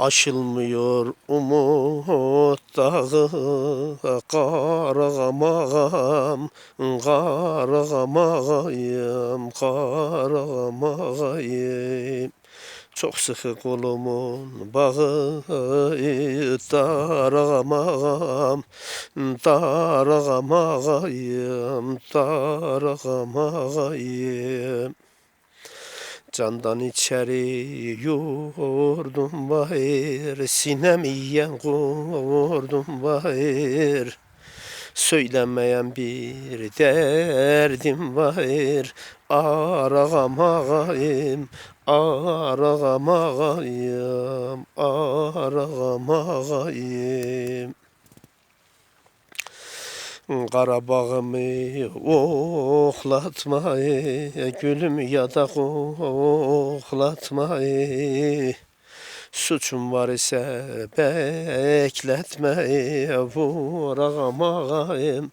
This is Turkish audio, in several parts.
Aşılmıyor umut dağı Karağamağam, karağamağayım, karağamağayım Çok sıkı kolumun bağı Darağamağam, darağamağayım, darağamağayım Candan içeri yurdum bahir Sinem yiyen kurdum bahir Söylemeyen bir derdim var Arağam ağayım, arağam ağayım, arağam ağayım Qarabağımı oxlatma, gülüm yada oxlatma. Suçum var ise bekletme, vurağam ağayım,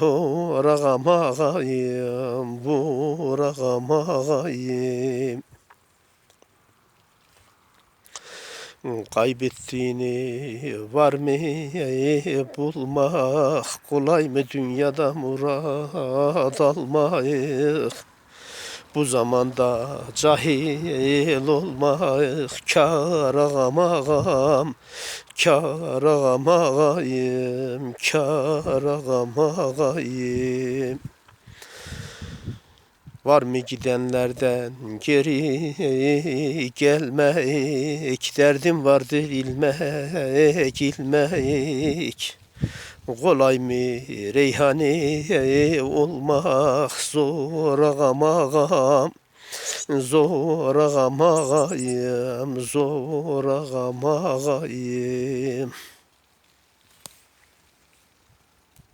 vurağam ağayım, vurağam ağayım. Kaybettiğini var mı bulmak Kolay mı dünyada murad almak? Bu zamanda cahil olmak Kâr ağam ağam Kâr ağam ağayım Kâr ağam ağayım Var mı gidenlerden geri gelmek? Derdim vardır ilmek ilmek. Kolay mı reyhane olmak? Zor ağam ağam Zor ağam ağayım Zor ağam ağayım